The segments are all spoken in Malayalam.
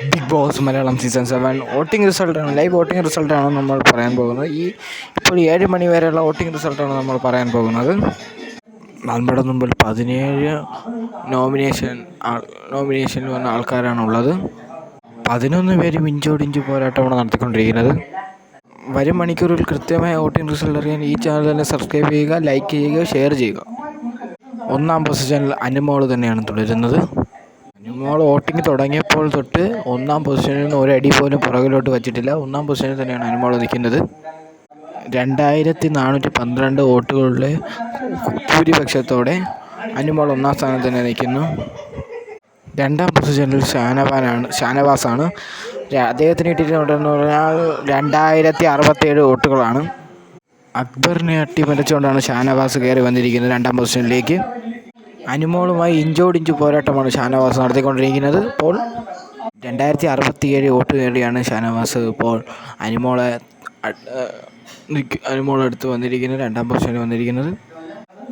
Bigg Boss Malayalam season seven voting റിസൾട്ടാണ് ലൈവ് വോട്ടിംഗ് റിസൾട്ടാണ് നമ്മൾ പറയാൻ പോകുന്നത്. ഈ ഇപ്പോൾ ഏഴ് മണി വരെയുള്ള വോട്ടിംഗ് റിസൾട്ടാണ് നമ്മൾ പറയാൻ പോകുന്നത്. നമ്മുടെ മുമ്പിൽ പതിനേഴ് നോമിനേഷൻ നോമിനേഷനിൽ വന്ന ആൾക്കാരാണുള്ളത് പതിനൊന്ന് പേര് ഇഞ്ചോടിഞ്ച് പോരാട്ടമാണ് നടത്തിക്കൊണ്ടിരിക്കുന്നത്. വരും മണിക്കൂറിൽ കൃത്യമായ വോട്ടിംഗ് റിസൾട്ട് അറിയാൻ ഈ ചാനൽ തന്നെ സബ്സ്ക്രൈബ് ചെയ്യുക ലൈക്ക് ചെയ്യുക ഷെയർ ചെയ്യുക. ഒന്നാം പൊസിഷനിൽ അനുമോൾ തന്നെയാണ് തുടരുന്നത്. അനുമോൾ വോട്ടിംഗ് തുടങ്ങിയപ്പോൾ തൊട്ട് ഒന്നാം പൊസിഷനിൽ നിന്ന് ഒരടി പോലും പുറകിലോട്ട് വച്ചിട്ടില്ല. ഒന്നാം പൊസിഷനിൽ തന്നെയാണ് അനുമോൾ നിൽക്കുന്നത്. രണ്ടായിരത്തി നാനൂറ്റി പന്ത്രണ്ട് വോട്ടുകളുടെ ഭൂരിപക്ഷത്തോടെ അനുമോൾ ഒന്നാം സ്ഥാനത്ത് തന്നെ നിൽക്കുന്നു. രണ്ടാം പൊസിഷനിൽ ഷാനവാനാണ് ഷാനവാസാണ്. അദ്ദേഹത്തിന് കിട്ടിയിട്ടുണ്ടെന്ന് പറഞ്ഞാൽ രണ്ടായിരത്തി അറുപത്തേഴ് വോട്ടുകളാണ്. അക്ബറിനെ അട്ടിമറിച്ചുകൊണ്ടാണ് ഷാനവാസ് കയറി വന്നിരിക്കുന്നത് രണ്ടാം പൊസിഷനിലേക്ക്. അനുമോളുമായി ഇഞ്ചോടിഞ്ച് പോരാട്ടമാണ് ഷാനവാസ് നടത്തിക്കൊണ്ടിരിക്കുന്നത്. ഇപ്പോൾ രണ്ടായിരത്തി അറുപത്തിയേഴ് വോട്ട് നേടിയാണ് ഷാനവാസ്. ഇപ്പോൾ അനുമോളെ അനുമോളെടുത്ത് വന്നിരിക്കുന്നത് രണ്ടാം പൊസിഷനിൽ വന്നിരിക്കുന്നത്.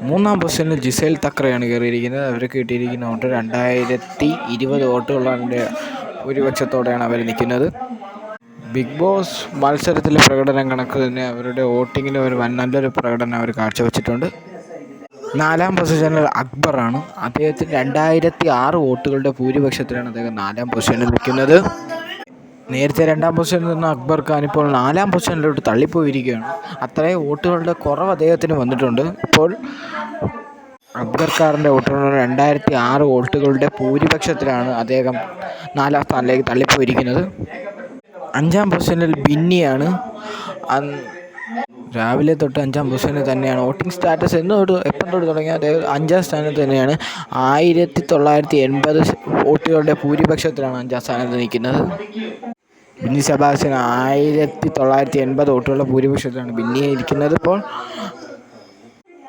മൂന്നാം പൊസിഷനിൽ ജിസേൽ തക്രയാണ് കയറിയിരിക്കുന്നത്. അവർക്ക് കിട്ടിയിരിക്കുന്ന വോട്ട് രണ്ടായിരത്തി ഇരുപത് വോട്ടുകളുടെ ഭൂരിപക്ഷത്തോടെയാണ് അവർ നിൽക്കുന്നത്. ബിഗ് ബോസ് മത്സരത്തിലെ പ്രകടനം കണക്ക് തന്നെ അവരുടെ വോട്ടിങ്ങിൽ ഒരു നല്ലൊരു പ്രകടനം അവർ കാഴ്ചവെച്ചിട്ടുണ്ട്. നാലാം പൊസിഷനിൽ അക്ബറാണ്. അദ്ദേഹത്തിന് രണ്ടായിരത്തി ആറ് വോട്ടുകളുടെ ഭൂരിപക്ഷത്തിലാണ് അദ്ദേഹം നാലാം പൊസിഷനിൽ നിൽക്കുന്നത്. നേരത്തെ രണ്ടാം പൊസിഷനിൽ നിന്ന് അക്ബർ ഖാൻ ഇപ്പോൾ നാലാം പൊസിഷനിലോട്ട് തള്ളിപ്പോയിരിക്കുകയാണ്. അത്രയും വോട്ടുകളുടെ കുറവ് അദ്ദേഹത്തിന് വന്നിട്ടുണ്ട്. ഇപ്പോൾ അക്ബർ ഖാറിന്റെ വോട്ടുകൾ രണ്ടായിരത്തി ആറ് വോട്ടുകളുടെ ഭൂരിപക്ഷത്തിലാണ് അദ്ദേഹം നാലാം സ്ഥാനത്തേക്ക് തള്ളിപ്പോയിരിക്കുന്നത്. അഞ്ചാം പൊസിഷനിൽ ബിന്നിയാണ്. രാവിലെ തൊട്ട് അഞ്ചാം പൊസിഷനിൽ തന്നെയാണ്. വോട്ടിംഗ് സ്റ്റാറ്റസ് എന്ന് തൊട്ട് എപ്പം തൊട്ട് തുടങ്ങിയ അദ്ദേഹം അഞ്ചാം സ്ഥാനത്ത് തന്നെയാണ്. ആയിരത്തി തൊള്ളായിരത്തി എൺപത് വോട്ടുകളുടെ ഭൂരിപക്ഷത്തിലാണ് അഞ്ചാം സ്ഥാനത്ത് നിൽക്കുന്നത്. ബിന്നി സെബാസ്റ്റ്യൻ ആയിരത്തി തൊള്ളായിരത്തി എൺപത് വോട്ടുകളുടെ ഭൂരിപക്ഷത്തിലാണ് ബിന്നി ഇരിക്കുന്നത് ഇപ്പോൾ.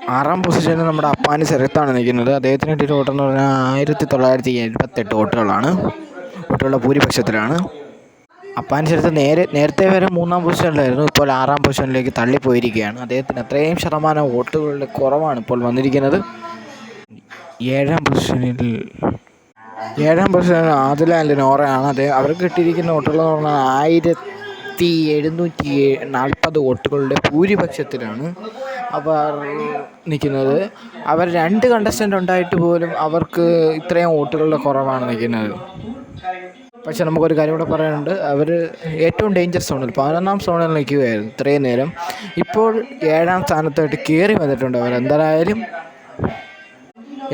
ആറാം പൊസിഷനിൽ നമ്മുടെ അപ്പാനി സെറത്താണ് നിൽക്കുന്നത്. അദ്ദേഹത്തിന് കിട്ടിയ വോട്ടെന്ന് പറഞ്ഞാൽ ആയിരത്തി തൊള്ളായിരത്തി എഴുപത്തെട്ട് വോട്ടുകളാണ്. വോട്ടുകളുടെ ഭൂരിപക്ഷത്തിലാണ്. അപ്പാനി അനുസരിച്ച് നേരെ നേരത്തെ വരെ മൂന്നാം പൊസിഷനിലായിരുന്നു ഇപ്പോൾ ആറാം പൊസിഷനിലേക്ക് തള്ളിപ്പോയിരിക്കുകയാണ്. അദ്ദേഹത്തിന് അത്രയും ശതമാനം വോട്ടുകളുടെ കുറവാണ് ഇപ്പോൾ വന്നിരിക്കുന്നത്. ഏഴാം പൊസിഷനിൽ ഏഴാം പൊസിഷനിൽ ആദില നോറയാണ് അദ്ദേഹം. അവർക്ക് കിട്ടിയിരിക്കുന്ന വോട്ടുകളെന്ന് പറഞ്ഞാൽ ആയിരത്തി എഴുന്നൂറ്റി നാൽപ്പത് വോട്ടുകളുടെ ഭൂരിപക്ഷത്തിലാണ് അവർ നിൽക്കുന്നത്. അവർ രണ്ട് കണ്ടസ്റ്റന്റ് ഉണ്ടായിട്ട് പോലും അവർക്ക് ഇത്രയും വോട്ടുകളുടെ കുറവാണ് നിൽക്കുന്നത്. പക്ഷെ നമുക്കൊരു കാര്യം കൂടെ പറയാനുണ്ട്. അവർ ഏറ്റവും ഡേഞ്ചർ സോണിൽ പതിനൊന്നാം സോണിൽ നിൽക്കുകയായിരുന്നു ഇത്രയും നേരം. ഇപ്പോൾ ഏഴാം സ്ഥാനത്തായിട്ട് കയറി വന്നിട്ടുണ്ട് അവർ എന്തായാലും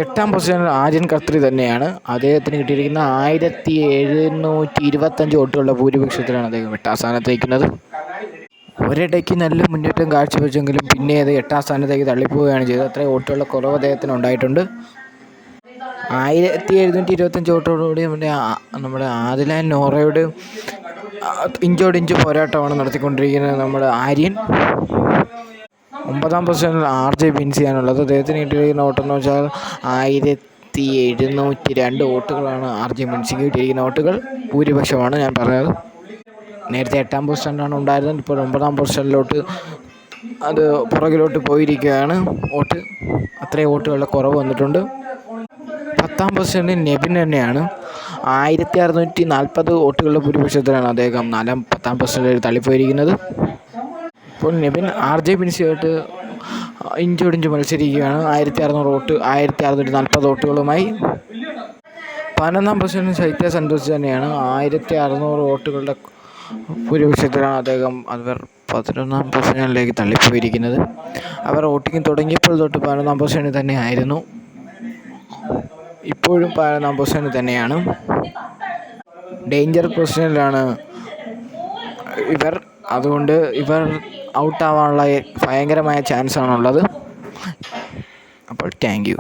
എട്ടാം പൊസിഷനിൽ ആര്യൻ കത്രി തന്നെയാണ്. അദ്ദേഹത്തിന് കിട്ടിയിരിക്കുന്ന ആയിരത്തി എഴുന്നൂറ്റി ഇരുപത്തഞ്ച് വോട്ടുകളുടെ ഭൂരിപക്ഷത്തിലാണ് അദ്ദേഹം എട്ടാം സ്ഥാനത്ത് നിൽക്കുന്നത്. ഒരിടയ്ക്ക് നല്ല മുന്നേറ്റം കാഴ്ചവെച്ചെങ്കിലും പിന്നെ അത് എട്ടാം സ്ഥാനത്തേക്ക് തള്ളിപ്പോവുകയാണ് ചെയ്തത്. അത്രയും വോട്ടുകളുടെ കുറവ് അദ്ദേഹത്തിന് ഉണ്ടായിട്ടുണ്ട്. ആയിരത്തി എഴുന്നൂറ്റി ഇരുപത്തഞ്ച് വോട്ടോടുകൂടി നമ്മുടെ നമ്മുടെ ആദിലാൻ നോറയോട് ഇഞ്ചോടിഞ്ച് പോരാട്ടമാണ് നടത്തിക്കൊണ്ടിരിക്കുന്നത് നമ്മുടെ ആര്യൻ. ഒമ്പതാം പൊസിഷനിൽ ആർ ജെ ബിൻസിയാണുള്ളത് അദ്ദേഹത്തിന് കിട്ടിയിരിക്കുന്ന വോട്ടെന്ന് വെച്ചാൽ ആയിരത്തി എഴുന്നൂറ്റി രണ്ട് വോട്ടുകളാണ് ആർ ജെ ബിൻസിക്ക് കിട്ടിയിരിക്കുന്ന വോട്ടുകൾ. ഭൂരിപക്ഷമാണ് ഞാൻ പറഞ്ഞത് നേരത്തെ എട്ടാം പൊസിഷനിലാണ് ഉണ്ടായിരുന്നത്. ഇപ്പോൾ ഒമ്പതാം പൊസിഷനിലോട്ട് അത് പുറകിലോട്ട് പോയിരിക്കുകയാണ്. വോട്ട് അത്രയും വോട്ടുകളുടെ കുറവ് വന്നിട്ടുണ്ട്. പത്താം പൊസിഷനിൽ നെബിൻ തന്നെയാണ്. ആയിരത്തി അറുന്നൂറ്റി നാൽപ്പത് വോട്ടുകളുടെ ഭൂരിപക്ഷത്തിലാണ് അദ്ദേഹം നാലാം പത്താം പൊസിഷനിൽ തള്ളിപ്പോയിരിക്കുന്നത്. ഇപ്പോൾ നെബിൻ ആർ ജെ ബിൻസിയായിട്ട് ഇഞ്ചോടിഞ്ച് മത്സരിക്കുകയാണ്. ആയിരത്തി അറുന്നൂറ് വോട്ട് ആയിരത്തി അറുന്നൂറ്റി നാൽപ്പത് വോട്ടുകളുമായി. പതിനൊന്നാം പൊസിഷനിൽ ശൈത്യ സന്തോഷ് തന്നെയാണ്. ആയിരത്തി അറുന്നൂറ് വോട്ടുകളുടെ ഭൂരിപക്ഷത്തിലാണ് അദ്ദേഹം അവർ പതിനൊന്നാം പൊസിഷനിലേക്ക് തള്ളിപ്പോയിരിക്കുന്നത്. അവർ വോട്ടിംഗ് തുടങ്ങിയപ്പോൾ തൊട്ട് പതിനൊന്നാം പൊസിഷനിൽ തന്നെ ആയിരുന്നു ഇപ്പോഴും പതിനൊന്നാം പൊസിഷനിൽ തന്നെയാണ്. ഡേഞ്ചർ പൊസിഷനിലാണ് ഇവർ. അതുകൊണ്ട് ഇവർ ഔട്ടാവാനുള്ള ഭയങ്കരമായ ചാൻസാണുള്ളത് അപ്പോൾ താങ്ക് യു